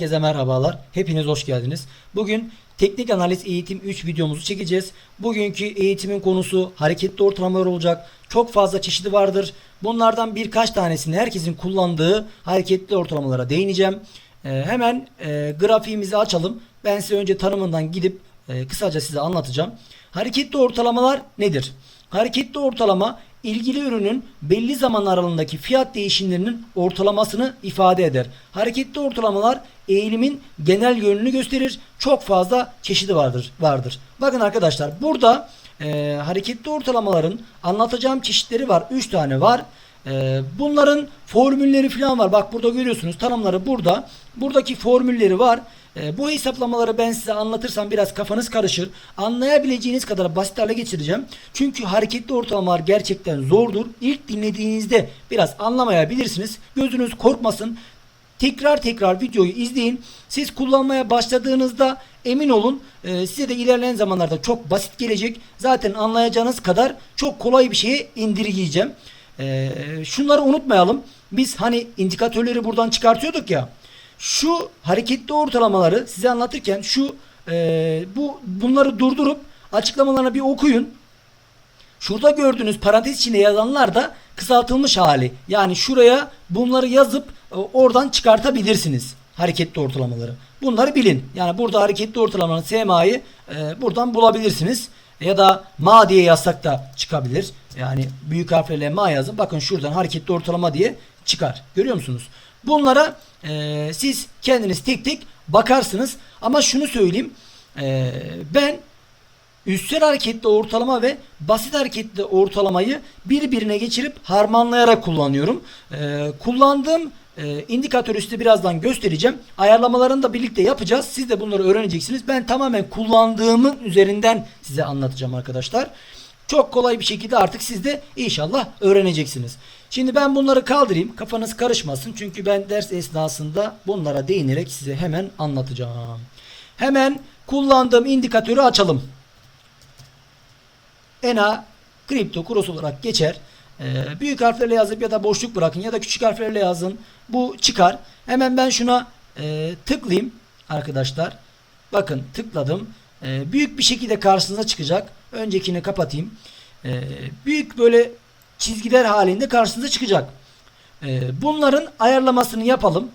Herkese merhabalar. Hepiniz hoş geldiniz. Bugün teknik analiz eğitim 3 videomuzu çekeceğiz. Bugünkü eğitimin konusu hareketli ortalamalar olacak. Çok fazla çeşidi vardır. Bunlardan birkaç tanesini herkesin kullandığı hareketli ortalamalara değineceğim. Ee, hemen e, grafiğimizi açalım. Ben size önce tanımından gidip e, kısaca size anlatacağım. Hareketli ortalamalar nedir? Hareketli ortalama ilgili ürünün belli zaman aralığındaki fiyat değişimlerinin ortalamasını ifade eder. Hareketli ortalamalar eğilimin genel yönünü gösterir. Çok fazla çeşidi vardır. vardır. Bakın arkadaşlar burada e, hareketli ortalamaların anlatacağım çeşitleri var. 3 tane var. E, bunların formülleri falan var. Bak burada görüyorsunuz tanımları burada. Buradaki formülleri var. E, bu hesaplamaları ben size anlatırsam biraz kafanız karışır. Anlayabileceğiniz kadar basit hale getireceğim. Çünkü hareketli ortalamalar gerçekten zordur. İlk dinlediğinizde biraz anlamayabilirsiniz. Gözünüz korkmasın. Tekrar tekrar videoyu izleyin. Siz kullanmaya başladığınızda emin olun e, size de ilerleyen zamanlarda çok basit gelecek. Zaten anlayacağınız kadar çok kolay bir şeye indirgeyeceğim. E, şunları unutmayalım. Biz hani indikatörleri buradan çıkartıyorduk ya. Şu hareketli ortalamaları size anlatırken şu e, bu bunları durdurup açıklamalarını bir okuyun. Şurada gördüğünüz parantez içinde yazanlar da kısaltılmış hali. Yani şuraya bunları yazıp oradan çıkartabilirsiniz hareketli ortalamaları. Bunları bilin. Yani burada hareketli ortalamanın SMA'yı e, buradan bulabilirsiniz. Ya da ma diye yazsak da çıkabilir. Yani büyük harflerle ma yazın. Bakın şuradan hareketli ortalama diye çıkar. Görüyor musunuz? Bunlara e, siz kendiniz tek tek bakarsınız. Ama şunu söyleyeyim. E, ben üstel hareketli ortalama ve basit hareketli ortalamayı birbirine geçirip harmanlayarak kullanıyorum. Ee, kullandığım e, indikatörü size birazdan göstereceğim. Ayarlamalarını da birlikte yapacağız. Siz de bunları öğreneceksiniz. Ben tamamen kullandığımın üzerinden size anlatacağım arkadaşlar. Çok kolay bir şekilde artık siz de inşallah öğreneceksiniz. Şimdi ben bunları kaldırayım. Kafanız karışmasın. Çünkü ben ders esnasında bunlara değinerek size hemen anlatacağım. Hemen kullandığım indikatörü açalım. ENA kripto cross olarak geçer. Ee, büyük harflerle yazıp ya da boşluk bırakın ya da küçük harflerle yazın. Bu çıkar. Hemen ben şuna e, tıklayayım arkadaşlar. Bakın tıkladım. E, büyük bir şekilde karşınıza çıkacak. Öncekini kapatayım. E, büyük böyle çizgiler halinde karşınıza çıkacak. E, bunların ayarlamasını yapalım.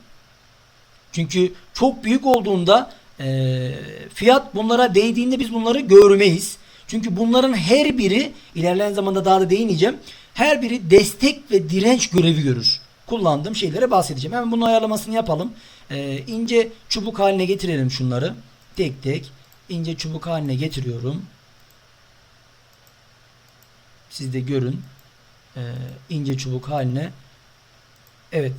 Çünkü çok büyük olduğunda e, fiyat bunlara değdiğinde biz bunları görmeyiz. Çünkü bunların her biri ilerleyen zamanda daha da değineceğim. Her biri destek ve direnç görevi görür. Kullandığım şeylere bahsedeceğim. Hemen bunun ayarlamasını yapalım. Ee, ince çubuk haline getirelim şunları. Tek tek ince çubuk haline getiriyorum. Siz de görün. Ee, ince çubuk haline. Evet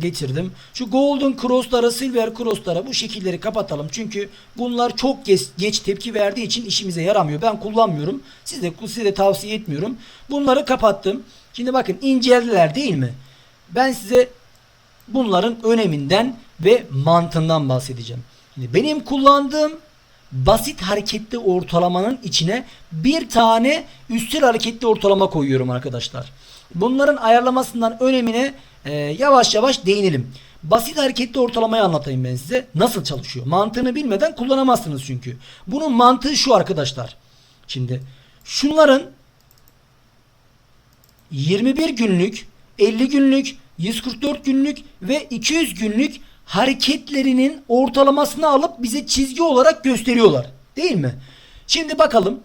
getirdim. Şu golden cross'lara, silver cross'lara bu şekilleri kapatalım. Çünkü bunlar çok geç, geç tepki verdiği için işimize yaramıyor. Ben kullanmıyorum. Size, size de tavsiye etmiyorum. Bunları kapattım. Şimdi bakın inceldiler değil mi? Ben size bunların öneminden ve mantığından bahsedeceğim. Şimdi benim kullandığım basit hareketli ortalamanın içine bir tane üstel hareketli ortalama koyuyorum arkadaşlar. Bunların ayarlamasından önemine e, yavaş yavaş değinelim. Basit hareketli ortalamayı anlatayım ben size. Nasıl çalışıyor? Mantığını bilmeden kullanamazsınız çünkü. Bunun mantığı şu arkadaşlar. Şimdi şunların 21 günlük, 50 günlük, 144 günlük ve 200 günlük hareketlerinin ortalamasını alıp bize çizgi olarak gösteriyorlar. Değil mi? Şimdi bakalım.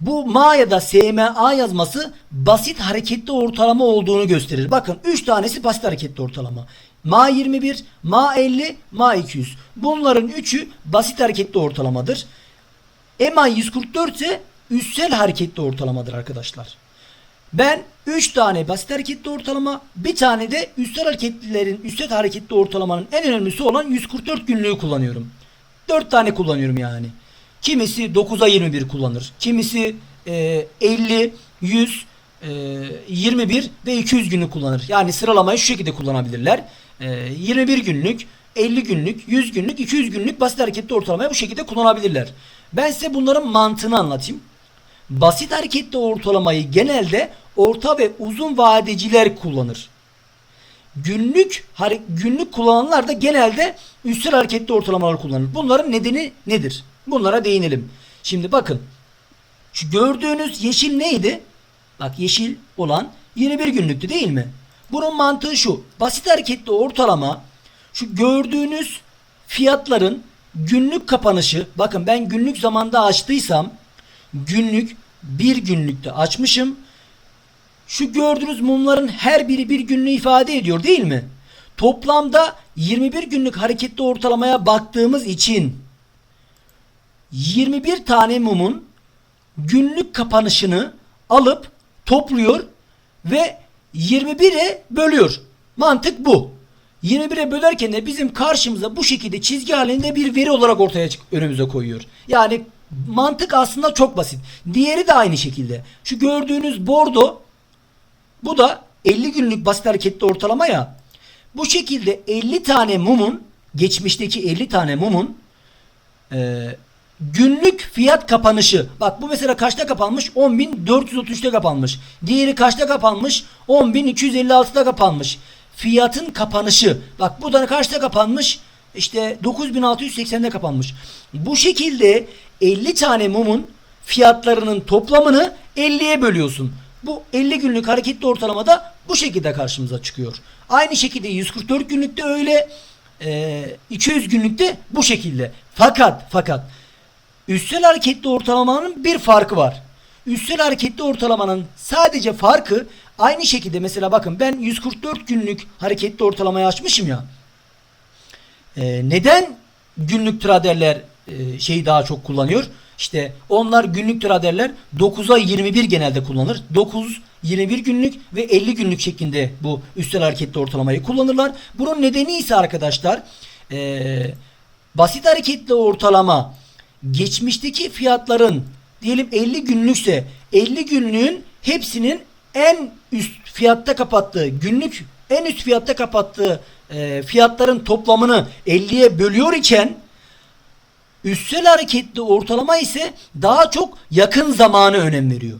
Bu ma ya da SMA yazması basit hareketli ortalama olduğunu gösterir. Bakın 3 tanesi basit hareketli ortalama. Ma 21, Ma 50, Ma 200. Bunların üçü basit hareketli ortalamadır. EMA 144 ise üstsel hareketli ortalamadır arkadaşlar. Ben 3 tane basit hareketli ortalama, bir tane de üstel hareketlilerin, üstel hareketli ortalamanın en önemlisi olan 144 günlüğü kullanıyorum. 4 tane kullanıyorum yani. Kimisi 9'a 21 kullanır. Kimisi e, 50, 100, e, 21 ve 200 günlük kullanır. Yani sıralamayı şu şekilde kullanabilirler. E, 21 günlük, 50 günlük, 100 günlük, 200 günlük basit hareketli ortalamayı bu şekilde kullanabilirler. Ben size bunların mantığını anlatayım. Basit hareketli ortalamayı genelde orta ve uzun vadeciler kullanır. günlük günlük kullananlar da genelde üstel hareketli ortalamalar kullanır. Bunların nedeni nedir? Bunlara değinelim. Şimdi bakın. Şu gördüğünüz yeşil neydi? Bak yeşil olan 21 günlüktü değil mi? Bunun mantığı şu. Basit hareketli ortalama şu gördüğünüz fiyatların günlük kapanışı bakın ben günlük zamanda açtıysam günlük bir günlükte açmışım. Şu gördüğünüz mumların her biri bir günlüğü ifade ediyor değil mi? Toplamda 21 günlük hareketli ortalamaya baktığımız için 21 tane mumun günlük kapanışını alıp topluyor ve 21'e bölüyor. Mantık bu. 21'e bölerken de bizim karşımıza bu şekilde çizgi halinde bir veri olarak ortaya önümüze koyuyor. Yani mantık aslında çok basit. Diğeri de aynı şekilde. Şu gördüğünüz bordo bu da 50 günlük basit hareketli ortalama ya. Bu şekilde 50 tane mumun geçmişteki 50 tane mumun e, günlük fiyat kapanışı. Bak bu mesela kaçta kapanmış? 10.433'te kapanmış. Diğeri kaçta kapanmış? 10.256'da kapanmış. Fiyatın kapanışı. Bak bu da kaçta kapanmış? İşte 9680'de kapanmış. Bu şekilde 50 tane mumun fiyatlarının toplamını 50'ye bölüyorsun. Bu 50 günlük hareketli ortalamada bu şekilde karşımıza çıkıyor. Aynı şekilde 144 günlükte öyle, e, 200 günlükte bu şekilde. Fakat fakat üstel hareketli ortalamanın bir farkı var. Üstel hareketli ortalamanın sadece farkı aynı şekilde mesela bakın ben 144 günlük hareketli ortalamayı açmışım ya. Ee, neden günlük traderler e, şeyi daha çok kullanıyor? İşte onlar günlük traderler 9'a 21 genelde kullanır. 9, 21 günlük ve 50 günlük şeklinde bu üstel hareketli ortalamayı kullanırlar. Bunun nedeni ise arkadaşlar e, basit hareketli ortalama geçmişteki fiyatların diyelim 50 günlükse 50 günlüğün hepsinin en üst fiyatta kapattığı günlük en üst fiyatta kapattığı e, fiyatların toplamını 50'ye bölüyor iken üstel hareketli ortalama ise daha çok yakın zamanı önem veriyor.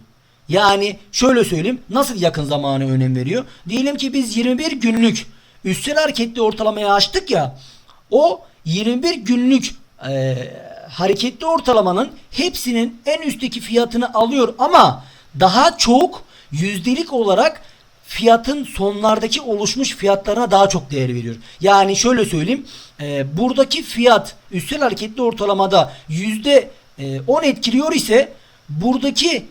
Yani şöyle söyleyeyim nasıl yakın zamanı önem veriyor? Diyelim ki biz 21 günlük üstel hareketli ortalamaya açtık ya o 21 günlük e, hareketli ortalamanın hepsinin en üstteki fiyatını alıyor ama daha çok yüzdelik olarak fiyatın sonlardaki oluşmuş fiyatlarına daha çok değer veriyor. Yani şöyle söyleyeyim e, buradaki fiyat üstel hareketli ortalamada yüzde e, 10 etkiliyor ise buradaki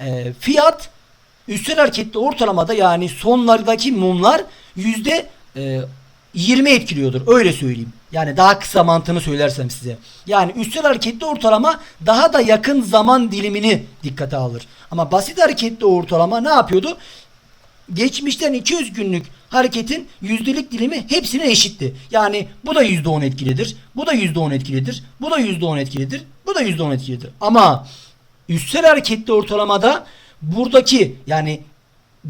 e, fiyat üstel hareketli ortalamada yani sonlardaki mumlar yüzde e, 20 etkiliyordur. Öyle söyleyeyim. Yani daha kısa mantığını söylersem size. Yani üstel hareketli ortalama daha da yakın zaman dilimini dikkate alır. Ama basit hareketli ortalama ne yapıyordu? Geçmişten 200 günlük hareketin yüzdelik dilimi hepsine eşitti. Yani bu da %10 etkilidir. Bu da %10 etkilidir. Bu da %10 etkilidir. Bu da %10 etkilidir. Ama üstel hareketli ortalamada buradaki yani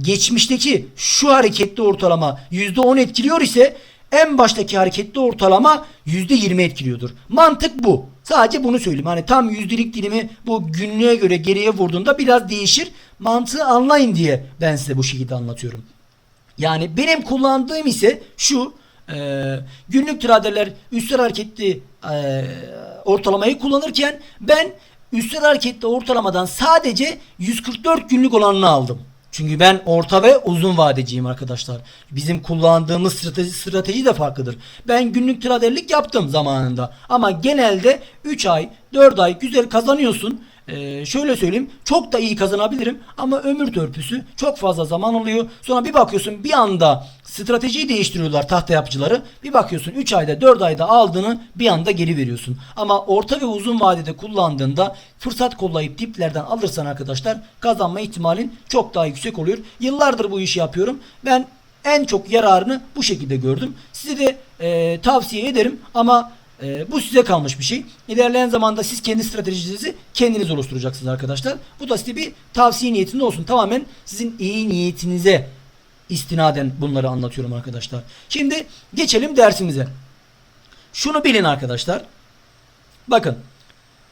geçmişteki şu hareketli ortalama %10 etkiliyor ise en baştaki hareketli ortalama %20 etkiliyordur. Mantık bu. Sadece bunu söyleyeyim. Hani tam yüzdelik dilimi bu günlüğe göre geriye vurduğunda biraz değişir. Mantığı anlayın diye ben size bu şekilde anlatıyorum. Yani benim kullandığım ise şu e, günlük traderler üstel hareketli e, ortalamayı kullanırken ben üstel hareketli ortalamadan sadece 144 günlük olanını aldım. Çünkü ben orta ve uzun vadeciyim arkadaşlar. Bizim kullandığımız strateji, strateji de farklıdır. Ben günlük traderlik yaptım zamanında. Ama genelde 3 ay 4 ay güzel kazanıyorsun. Ee, şöyle söyleyeyim çok da iyi kazanabilirim ama ömür törpüsü çok fazla zaman alıyor. Sonra bir bakıyorsun bir anda stratejiyi değiştiriyorlar tahta yapıcıları. Bir bakıyorsun 3 ayda 4 ayda aldığını bir anda geri veriyorsun. Ama orta ve uzun vadede kullandığında fırsat kollayıp diplerden alırsan arkadaşlar kazanma ihtimalin çok daha yüksek oluyor. Yıllardır bu işi yapıyorum. Ben en çok yararını bu şekilde gördüm. Size de e, tavsiye ederim ama e, bu size kalmış bir şey. İlerleyen zamanda siz kendi stratejinizi kendiniz oluşturacaksınız arkadaşlar. Bu da size bir tavsiye niyetinde olsun. Tamamen sizin iyi niyetinize istinaden bunları anlatıyorum arkadaşlar. Şimdi geçelim dersimize. Şunu bilin arkadaşlar. Bakın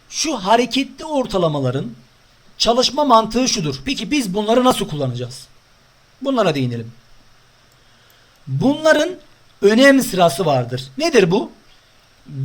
şu hareketli ortalamaların çalışma mantığı şudur. Peki biz bunları nasıl kullanacağız? Bunlara değinelim. bunların önem sırası vardır. Nedir bu?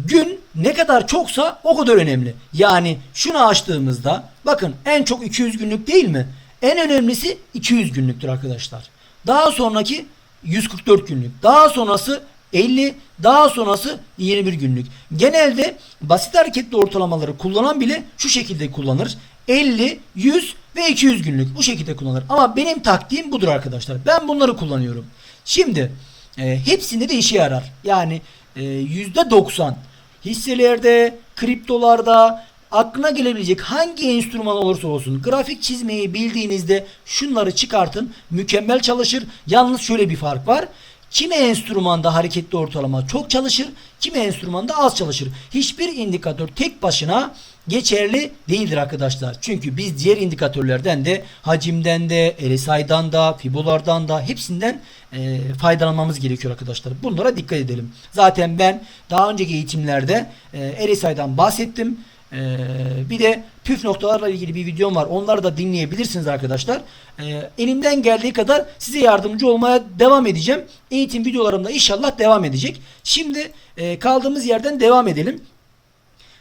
Gün ne kadar çoksa o kadar önemli. Yani şunu açtığımızda bakın en çok 200 günlük değil mi? En önemlisi 200 günlüktür arkadaşlar. Daha sonraki 144 günlük. Daha sonrası 50, daha sonrası 21 günlük. Genelde basit hareketli ortalamaları kullanan bile şu şekilde kullanır. 50, 100 ve 200 günlük bu şekilde kullanır. Ama benim taktiğim budur arkadaşlar. Ben bunları kullanıyorum. Şimdi e, hepsinde de işe yarar. Yani %90 hisselerde, kriptolarda aklına gelebilecek hangi enstrüman olursa olsun grafik çizmeyi bildiğinizde şunları çıkartın mükemmel çalışır. Yalnız şöyle bir fark var. Kimi enstrümanda hareketli ortalama çok çalışır, kimi enstrümanda az çalışır. Hiçbir indikatör tek başına geçerli değildir arkadaşlar. Çünkü biz diğer indikatörlerden de hacimden de, RSI'dan da, Fibo'lardan da hepsinden e, faydalanmamız gerekiyor arkadaşlar. Bunlara dikkat edelim. Zaten ben daha önceki eğitimlerde e, RSI'dan bahsettim. Ee, bir de püf noktalarla ilgili bir videom var. Onları da dinleyebilirsiniz arkadaşlar. Ee, elimden geldiği kadar size yardımcı olmaya devam edeceğim. Eğitim videolarımda inşallah devam edecek. Şimdi e, kaldığımız yerden devam edelim.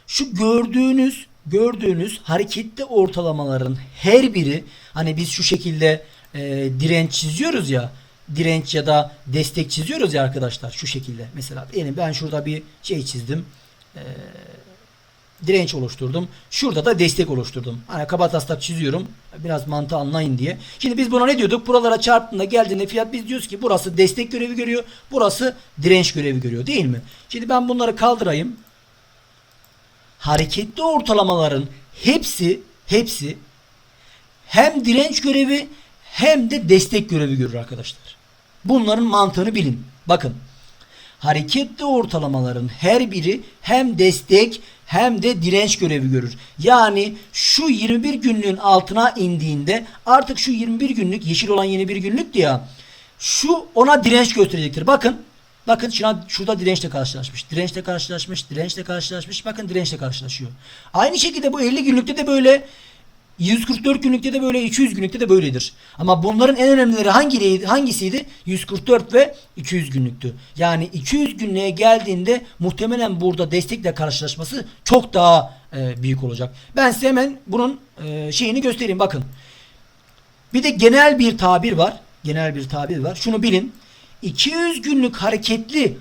Şu gördüğünüz gördüğünüz hareketli ortalamaların her biri hani biz şu şekilde e, direnç çiziyoruz ya direnç ya da destek çiziyoruz ya arkadaşlar şu şekilde mesela diyelim ben şurada bir şey çizdim Ee, direnç oluşturdum. Şurada da destek oluşturdum. Hani kaba taslak çiziyorum. Biraz mantığı anlayın diye. Şimdi biz buna ne diyorduk? Buralara çarptığında geldiğinde fiyat biz diyoruz ki burası destek görevi görüyor. Burası direnç görevi görüyor değil mi? Şimdi ben bunları kaldırayım. Hareketli ortalamaların hepsi hepsi hem direnç görevi hem de destek görevi görür arkadaşlar. Bunların mantığını bilin. Bakın hareketli ortalamaların her biri hem destek hem de direnç görevi görür. Yani şu 21 günlüğün altına indiğinde artık şu 21 günlük yeşil olan 21 günlük ya şu ona direnç gösterecektir. Bakın Bakın şuna, şurada dirençle karşılaşmış. Dirençle karşılaşmış. Dirençle karşılaşmış. Bakın dirençle karşılaşıyor. Aynı şekilde bu 50 günlükte de böyle 144 günlükte de böyle 200 günlükte de böyledir. Ama bunların en önemlileri hangi, hangisiydi? 144 ve 200 günlüktü. Yani 200 günlüğe geldiğinde muhtemelen burada destekle karşılaşması çok daha e, büyük olacak. Ben size hemen bunun e, şeyini göstereyim bakın. Bir de genel bir tabir var. Genel bir tabir var. Şunu bilin. 200 günlük hareketli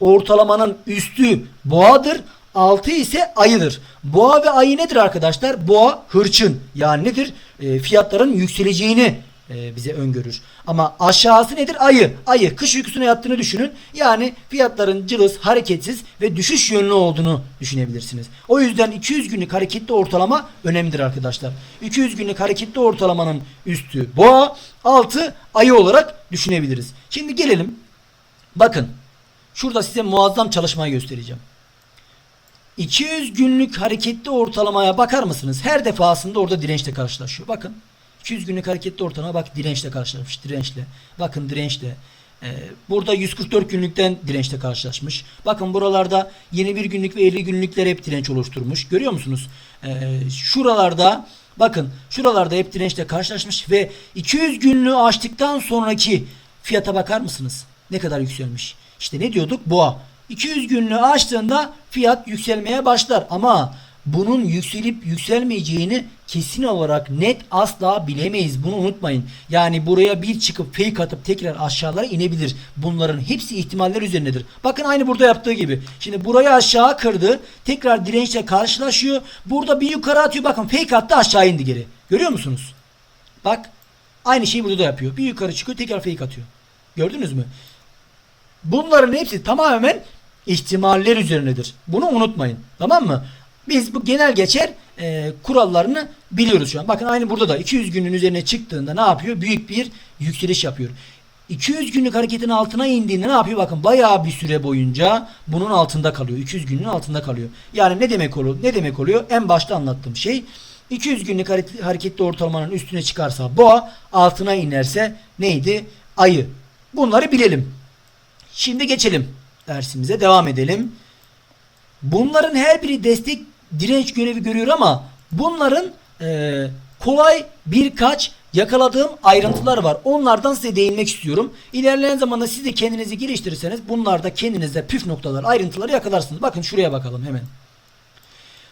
ortalamanın üstü boğadır. Altı ise ayıdır. Boğa ve ayı nedir arkadaşlar? Boğa hırçın. Yani nedir? E, fiyatların yükseleceğini e, bize öngörür. Ama aşağısı nedir? Ayı. Ayı kış uykusuna yattığını düşünün. Yani fiyatların cılız, hareketsiz ve düşüş yönlü olduğunu düşünebilirsiniz. O yüzden 200 günlük hareketli ortalama önemlidir arkadaşlar. 200 günlük hareketli ortalamanın üstü boğa, altı ayı olarak düşünebiliriz. Şimdi gelelim. Bakın. Şurada size muazzam çalışmayı göstereceğim. 200 günlük hareketli ortalamaya bakar mısınız? Her defasında orada dirençle karşılaşıyor. Bakın 200 günlük hareketli ortalama bak dirençle karşılaşmış. Dirençle. Bakın dirençle. Ee, burada 144 günlükten dirençle karşılaşmış. Bakın buralarda 21 günlük ve 50 günlükler hep direnç oluşturmuş. Görüyor musunuz? Ee, şuralarda bakın şuralarda hep dirençle karşılaşmış ve 200 günlüğü aştıktan sonraki fiyata bakar mısınız? Ne kadar yükselmiş? İşte ne diyorduk? Boğa. 200 günlüğü açtığında fiyat yükselmeye başlar ama bunun yükselip yükselmeyeceğini kesin olarak net asla bilemeyiz. Bunu unutmayın. Yani buraya bir çıkıp fake atıp tekrar aşağılara inebilir. Bunların hepsi ihtimaller üzerindedir. Bakın aynı burada yaptığı gibi. Şimdi burayı aşağı kırdı. Tekrar dirençle karşılaşıyor. Burada bir yukarı atıyor. Bakın fake attı aşağı indi geri. Görüyor musunuz? Bak aynı şeyi burada da yapıyor. Bir yukarı çıkıyor tekrar fake atıyor. Gördünüz mü? Bunların hepsi tamamen ihtimaller üzerinedir. Bunu unutmayın. Tamam mı? Biz bu genel geçer e, kurallarını biliyoruz şu an. Bakın aynı burada da 200 günün üzerine çıktığında ne yapıyor? Büyük bir yükseliş yapıyor. 200 günlük hareketin altına indiğinde ne yapıyor? Bakın bayağı bir süre boyunca bunun altında kalıyor. 200 günün altında kalıyor. Yani ne demek oluyor? Ne demek oluyor? En başta anlattığım şey 200 günlük hareketli ortalamanın üstüne çıkarsa boğa, altına inerse neydi? Ayı. Bunları bilelim. Şimdi geçelim dersimize devam edelim. Bunların her biri destek direnç görevi görüyor ama bunların e, kolay birkaç yakaladığım ayrıntılar var. Onlardan size değinmek istiyorum. İlerleyen zamanda siz de kendinizi geliştirirseniz bunlarda kendinizde püf noktalar, ayrıntıları yakalarsınız. Bakın şuraya bakalım hemen.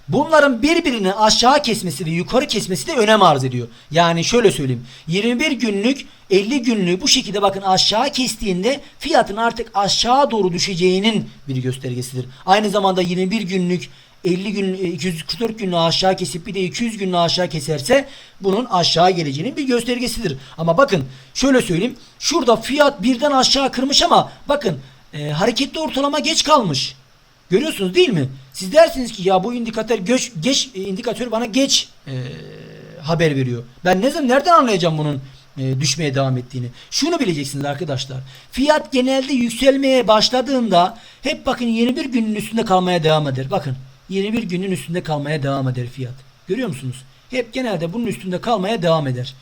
Bunların birbirini aşağı kesmesi ve yukarı kesmesi de önem arz ediyor. Yani şöyle söyleyeyim. 21 günlük 50 günlüğü bu şekilde bakın aşağı kestiğinde fiyatın artık aşağı doğru düşeceğinin bir göstergesidir. Aynı zamanda 21 günlük 50 gün 244 günlüğü aşağı kesip bir de 200 günlüğü aşağı keserse bunun aşağı geleceğinin bir göstergesidir. Ama bakın şöyle söyleyeyim. Şurada fiyat birden aşağı kırmış ama bakın e, hareketli ortalama geç kalmış. Görüyorsunuz değil mi? Siz dersiniz ki ya bu indikatör geç e, indikatör bana geç e, haber veriyor. Ben ne zaman nereden anlayacağım bunun e, düşmeye devam ettiğini? Şunu bileceksiniz arkadaşlar. Fiyat genelde yükselmeye başladığında hep bakın 21 günün üstünde kalmaya devam eder. Bakın 21 günün üstünde kalmaya devam eder fiyat. Görüyor musunuz? Hep genelde bunun üstünde kalmaya devam eder.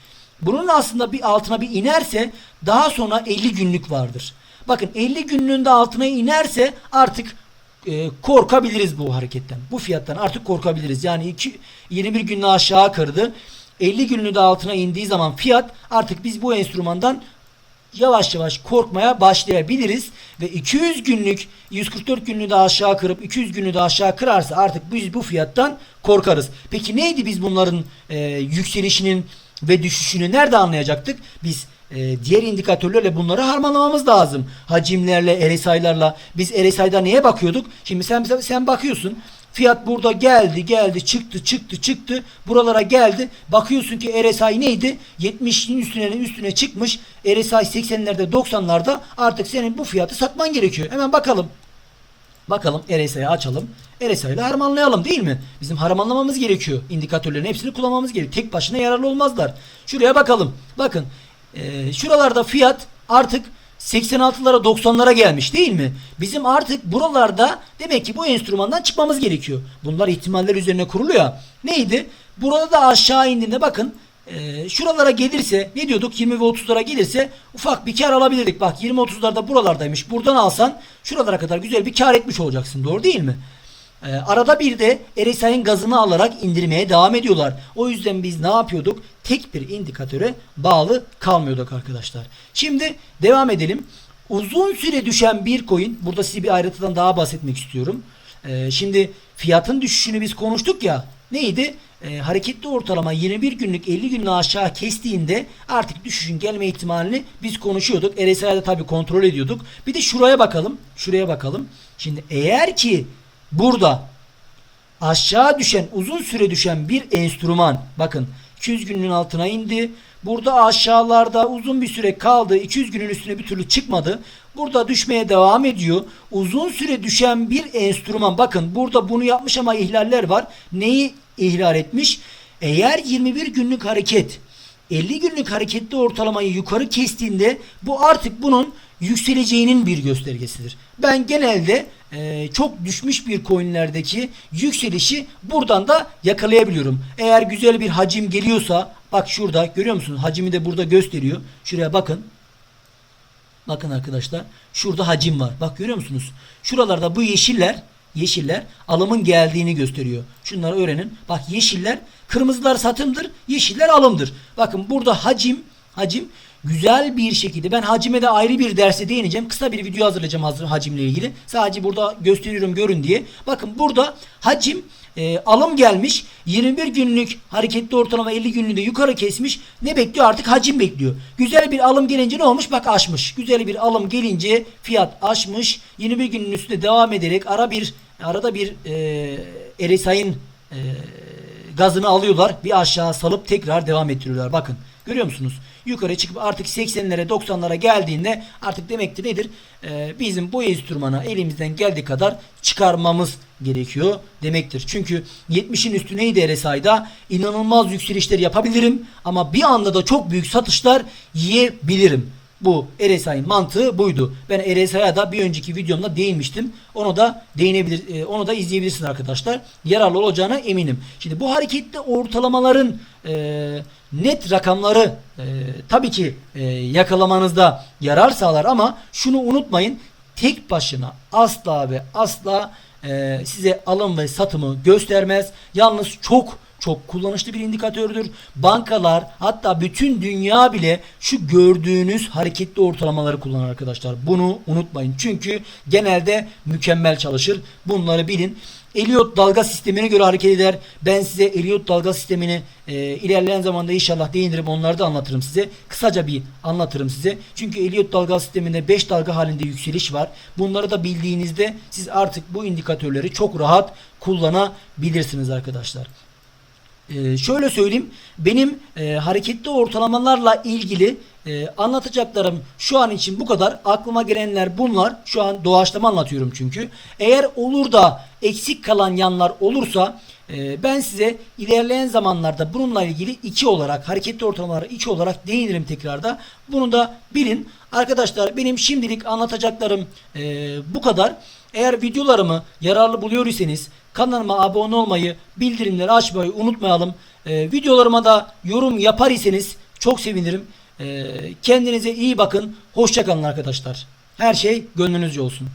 Bunun aslında bir altına bir inerse daha sonra 50 günlük vardır. Bakın 50 günlüğünde altına inerse artık e, korkabiliriz bu hareketten. Bu fiyattan artık korkabiliriz. Yani iki, 21 günlüğü aşağı kırdı. 50 günlüğü de altına indiği zaman fiyat artık biz bu enstrümandan yavaş yavaş korkmaya başlayabiliriz ve 200 günlük 144 günlüğü de aşağı kırıp 200 günlüğü de aşağı kırarsa artık biz bu fiyattan korkarız. Peki neydi biz bunların e, yükselişinin ve düşüşünü nerede anlayacaktık? Biz e, diğer indikatörlerle bunları harmanlamamız lazım. Hacimlerle, RSI'larla. Biz RSI'da neye bakıyorduk? Şimdi sen sen bakıyorsun. Fiyat burada geldi, geldi, çıktı, çıktı, çıktı. Buralara geldi. Bakıyorsun ki RSI neydi? 70'in üstüne üstüne çıkmış. RSI 80'lerde, 90'larda artık senin bu fiyatı satman gerekiyor. Hemen bakalım. Bakalım RSI'yi açalım. RSI ile harmanlayalım değil mi? Bizim harmanlamamız gerekiyor. İndikatörlerin hepsini kullanmamız gerekiyor. Tek başına yararlı olmazlar. Şuraya bakalım. Bakın. E, şuralarda fiyat artık 86'lara 90'lara gelmiş değil mi? Bizim artık buralarda demek ki bu enstrümandan çıkmamız gerekiyor. Bunlar ihtimaller üzerine kuruluyor. Neydi? Burada da aşağı indiğinde bakın e, şuralara gelirse ne diyorduk 20 ve 30'lara gelirse ufak bir kar alabilirdik. Bak 20-30'larda buralardaymış. Buradan alsan şuralara kadar güzel bir kar etmiş olacaksın. Doğru değil mi? E, arada bir de RSI'nin gazını alarak indirmeye devam ediyorlar. O yüzden biz ne yapıyorduk? Tek bir indikatöre bağlı kalmıyorduk arkadaşlar. Şimdi devam edelim. Uzun süre düşen bir coin, burada size bir ayrıntıdan daha bahsetmek istiyorum. E, şimdi fiyatın düşüşünü biz konuştuk ya. Neydi? E, hareketli ortalama 21 günlük 50 günlük aşağı kestiğinde artık düşüşün gelme ihtimalini biz konuşuyorduk. RSI'de tabi kontrol ediyorduk. Bir de şuraya bakalım. Şuraya bakalım. Şimdi eğer ki burada aşağı düşen uzun süre düşen bir enstrüman bakın 200 günün altına indi. Burada aşağılarda uzun bir süre kaldı. 200 günün üstüne bir türlü çıkmadı. Burada düşmeye devam ediyor. Uzun süre düşen bir enstrüman bakın burada bunu yapmış ama ihlaller var. Neyi ihlal etmiş? Eğer 21 günlük hareket 50 günlük hareketli ortalamayı yukarı kestiğinde bu artık bunun yükseleceğinin bir göstergesidir. Ben genelde e, çok düşmüş bir coinlerdeki yükselişi buradan da yakalayabiliyorum. Eğer güzel bir hacim geliyorsa bak şurada görüyor musunuz? Hacimi de burada gösteriyor. Şuraya bakın. Bakın arkadaşlar. Şurada hacim var. Bak görüyor musunuz? Şuralarda bu yeşiller yeşiller alımın geldiğini gösteriyor. Şunları öğrenin. Bak yeşiller kırmızılar satımdır. Yeşiller alımdır. Bakın burada hacim hacim güzel bir şekilde ben hacime de ayrı bir derse değineceğim. Kısa bir video hazırlayacağım hazır hacimle ilgili. Sadece burada gösteriyorum görün diye. Bakın burada hacim e, alım gelmiş. 21 günlük hareketli ortalama 50 günlüğünde yukarı kesmiş. Ne bekliyor? Artık hacim bekliyor. Güzel bir alım gelince ne olmuş? Bak aşmış. Güzel bir alım gelince fiyat aşmış. 21 günün üstünde devam ederek ara bir arada bir e, RSI'nin e, gazını alıyorlar. Bir aşağı salıp tekrar devam ettiriyorlar. Bakın görüyor musunuz? Yukarı çıkıp artık 80'lere 90'lara geldiğinde artık demektir nedir? Ee, bizim bu enstrümanı elimizden geldiği kadar çıkarmamız gerekiyor demektir. Çünkü 70'in üstü neydi RSI'da? İnanılmaz yükselişler yapabilirim ama bir anda da çok büyük satışlar yiyebilirim. Bu RSI'nin mantığı buydu. Ben RSI'ye da bir önceki videomda değinmiştim. Onu da değinebilir, e, onu da izleyebilirsiniz arkadaşlar. Yararlı olacağına eminim. Şimdi bu hareketli ortalamaların e, net rakamları e, tabii ki e, yakalamanızda yarar sağlar ama şunu unutmayın. Tek başına asla ve asla e, size alım ve satımı göstermez. Yalnız çok çok kullanışlı bir indikatördür. Bankalar hatta bütün dünya bile şu gördüğünüz hareketli ortalamaları kullanır arkadaşlar. Bunu unutmayın. Çünkü genelde mükemmel çalışır. Bunları bilin. Elliot dalga sistemine göre hareket eder. Ben size Elliot dalga sistemini e, ilerleyen zamanda inşallah değinirim. Onları da anlatırım size. Kısaca bir anlatırım size. Çünkü Elliot dalga sisteminde 5 dalga halinde yükseliş var. Bunları da bildiğinizde siz artık bu indikatörleri çok rahat kullanabilirsiniz arkadaşlar. Ee, şöyle söyleyeyim benim e, hareketli ortalamalarla ilgili e, anlatacaklarım şu an için bu kadar. Aklıma gelenler bunlar. Şu an doğaçlama anlatıyorum çünkü. Eğer olur da eksik kalan yanlar olursa e, ben size ilerleyen zamanlarda bununla ilgili iki olarak hareketli ortalamalara iki olarak değinirim tekrarda. Bunu da bilin. Arkadaşlar benim şimdilik anlatacaklarım e, bu kadar. Eğer videolarımı yararlı buluyor iseniz kanalıma abone olmayı, bildirimleri açmayı unutmayalım. Ee, videolarıma da yorum yapar iseniz çok sevinirim. Ee, kendinize iyi bakın. Hoşçakalın arkadaşlar. Her şey gönlünüzce olsun.